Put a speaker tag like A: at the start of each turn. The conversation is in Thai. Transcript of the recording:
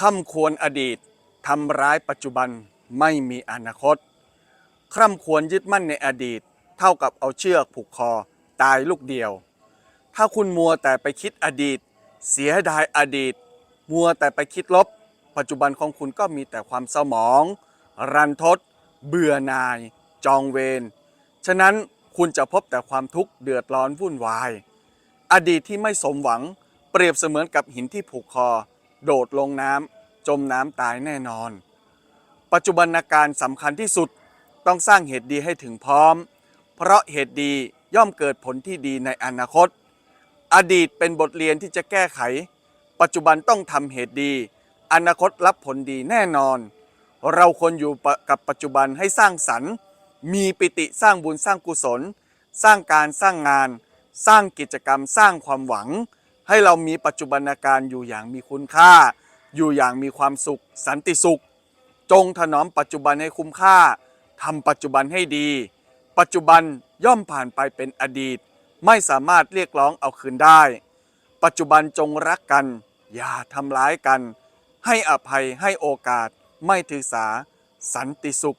A: ค่ำควรอดีตทำร้ายปัจจุบันไม่มีอนาคต คร่ำควรยึดมั่นในอดีต เท่ากับเอาเชือกผูกคอตายลูกเดียว ถ้าคุณมัวแต่ไปคิดอดีต เสียดายอดีต มัวแต่ไปคิดลบ ปัจจุบันของคุณก็มีแต่ความเศร้าหมอง รันทด เบื่อหน่าย จองเวร ฉะนั้นคุณจะพบแต่ความทุกข์เดือดร้อนวุ่นวาย อดีตที่ไม่สมหวัง เปรียบเสมือนกับหินที่ผูกคอ โดดลงน้ำจมน้ำตายแน่นอน ปัจจุบันการสำคัญที่สุดต้องสร้างเหตุดีให้ถึงพร้อม เพราะเหตุดีย่อมเกิดผลที่ดีในอนาคต อดีตเป็นบทเรียนที่จะแก้ไข ปัจจุบันต้องทำเหตุดี อนาคตรับผลดีแน่นอน เราควรอยู่กับปัจจุบันให้สร้างสรรค์ มีปิติสร้างบุญสร้างกุศล สร้างการสร้างงาน สร้างกิจกรรมสร้างความหวัง ให้เรามีปัจจุบันการอยู่อย่างมีคุณค่า อยู่อย่างมีความสุข สันติสุข จงถนอมปัจจุบันให้คุ้มค่าทำปัจจุบันให้ดี ปัจจุบันย่อมผ่านไปเป็นอดีต ไม่สามารถเรียกร้องเอาคืนได้ ปัจจุบันจงรักกัน อย่าทำร้ายกัน ให้อภัยให้โอกาส ไม่ถือสา สันติสุข